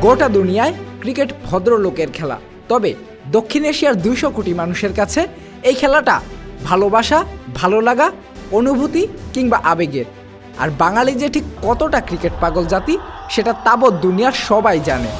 গোটা দুনিয়ায় ক্রিকেট ভদ্রলোকের খেলা তবে দক্ষিণ এশিয়ার দুইশো কোটি মানুষের কাছে এই খেলাটা ভালোবাসা ভালো লাগা অনুভূতি কিংবা আবেগের আর বাঙালি যে ঠিক কতটা ক্রিকেট পাগল জাতি সেটা তাবৎ দুনিয়ার সবাই জানে?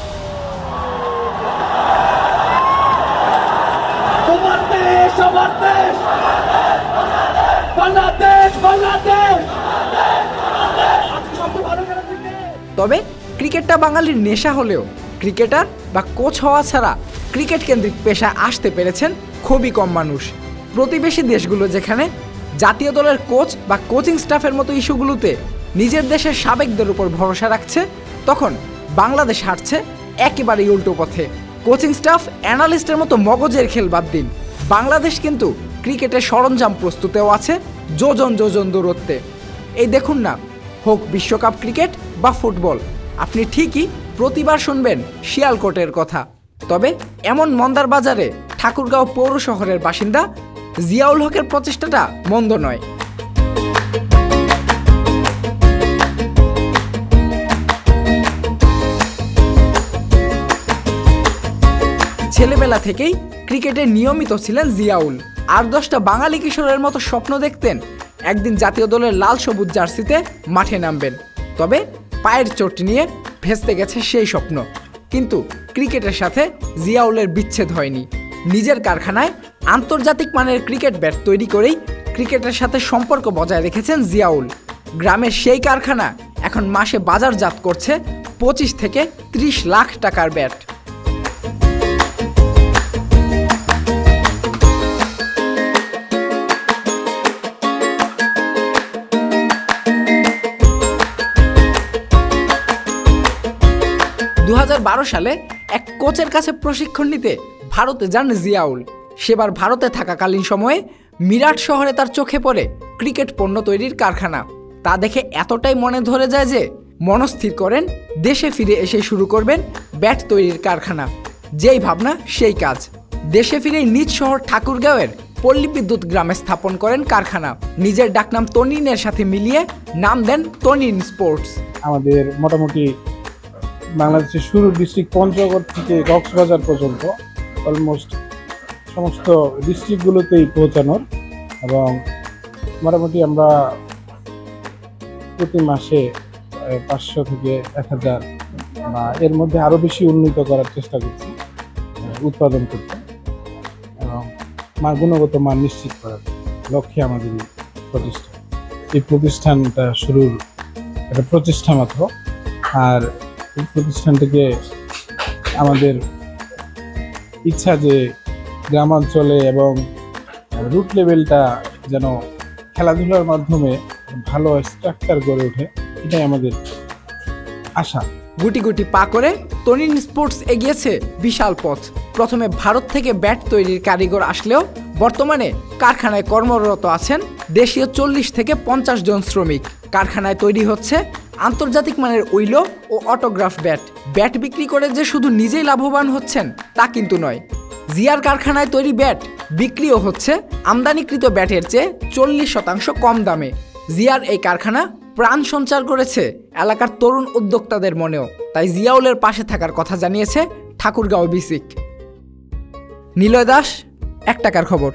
তবে ক্রিকেটটা বাঙালির নেশা হলেও ক্রিকেটার বা কোচ হওয়া ছাড়া ক্রিকেট কেন্দ্রিক পেশায় আসতে পেরেছেন খুবই কম মানুষ। প্রতিবেশী দেশগুলো যেখানে জাতীয় দলের কোচ বা কোচিং স্টাফের মতো ইস্যুগুলোতে নিজের দেশের সাবেকদের উপর ভরসা রাখছে, তখন বাংলাদেশ হাঁটছে একেবারেই উল্টো পথে। কোচিং স্টাফ, অ্যানালিস্টের মতো মগজের খেল বাদ দিন। বাংলাদেশ কিন্তু ক্রিকেটের সরঞ্জাম প্রস্তুতেও আছে যোজন যোজন দূরত্বে। এই দেখুন না, হোক বিশ্বকাপ ক্রিকেট বা ফুটবল। আপনি ঠিকই প্রতিবার শুনবেন শিয়ালকোটের কথা। তবে এমন মন্দার বাজারে ঠাকুরগাঁও পৌর শহরের বাসিন্দা জিয়াউল হকের প্রচেষ্টাটা মন্দ নয়। ছেলেবেলা থেকেই ক্রিকেটে নিয়মিত ছিলেন জিয়াউল। আর দশটা বাঙালি কিশোরের মতো স্বপ্ন দেখতেন একদিন জাতীয় দলের লাল সবুজ জার্সিতে মাঠে নামবেন। তবে পায়ের চোট নিয়ে ভেস্তে গেছে সেই স্বপ্ন। কিন্তু ক্রিকেটের সাথে জিয়াউলের বিচ্ছেদ হয়নি। নিজের কারখানায় আন্তর্জাতিক মানের ক্রিকেট ব্যাট তৈরি করেই ক্রিকেটের সাথে সম্পর্ক বজায় রেখেছেন জিয়াউল। গ্রামের সেই কারখানা এখন মাসে বাজারজাত করছে পঁচিশ থেকে ত্রিশ লাখ টাকার ব্যাট। দু হাজার বারো সালে এক কোচের কাছে প্রশিক্ষণ নিতে ভারতে যান জিয়াউল। সেবার ভারতে থাকাকালীন সময়ে মিরাট শহরে তার চোখে পড়ে ক্রিকেট পণ্য তৈরির কারখানা। তা দেখে এতটাই মনে ধরে যায় যে মনস্থির করেন, দেশে ফিরে এসে শুরু করবেন ব্যাট তৈরির কারখানা। যেই ভাবনা, সেই কাজ। দেশে ফিরেই নিজ শহর ঠাকুরগাঁওয়ের পল্লী বিদ্যুৎ গ্রামে স্থাপন করেন কারখানা। নিজের ডাকনাম তনিনের সাথে মিলিয়ে নাম দেন তনিন স্পোর্টস। আমাদের মোটামুটি বাংলাদেশের শুরুর ডিস্ট্রিক্ট পঞ্চগড় থেকে কক্সবাজার পর্যন্ত অলমোস্ট সমস্ত ডিস্ট্রিক্টগুলোতেই পৌঁছানোর এবং মোটামুটি আমরা প্রতি মাসে পাঁচশো থেকে এক হাজার বা এর মধ্যে আরও বেশি উন্নীত করার চেষ্টা করছি উৎপাদন করতে এবং মান গুণগত মান নিশ্চিত করার লক্ষ্যে আমাদের প্রতিষ্ঠান, এই প্রতিষ্ঠানটা শুরুর একটা প্রচেষ্টা মাত্র। আর প্রতিষ্ঠানটিকে আমাদের ইচ্ছা যে গ্রামাঞ্চলে এবং রুট লেভেলটা যেন খেলাধুলার মাধ্যমে ভালো স্ট্রাকচার গড়ে ওঠে, এটাই আমাদের আশা। গুটি গুটি পা করে তনিন স্পোর্টস এগিয়েছে বিশাল পথ। প্রথমে ভারত থেকে ব্যাট তৈরির কারিগর আসলেও বর্তমানে কারখানায় কর্মরত আছেন দেশীয় চল্লিশ থেকে পঞ্চাশ জন শ্রমিক। কারখানায় তৈরি হচ্ছে আন্তর্জাতিক মানের উইলো ও অটোগ্রাফ ব্যাট। ব্যাট বিক্রি করে যে শুধু নিজেই লাভবান হচ্ছেন, তা কিন্তু নয়। জিয়ার কারখানায় তৈরি ব্যাট বিক্রিও হচ্ছে আমদানিকৃত ব্যাটের চেয়ে চল্লিশ শতাংশ কম দামে। জিয়ার এই কারখানা প্রাণ সঞ্চার করেছে এলাকার তরুণ উদ্যোক্তাদের মনেও। তাই জিয়াউলের পাশে থাকার কথা জানিয়েছে ঠাকুরগাঁও বিসিক। নিলয় দাস, এক টাকার খবর।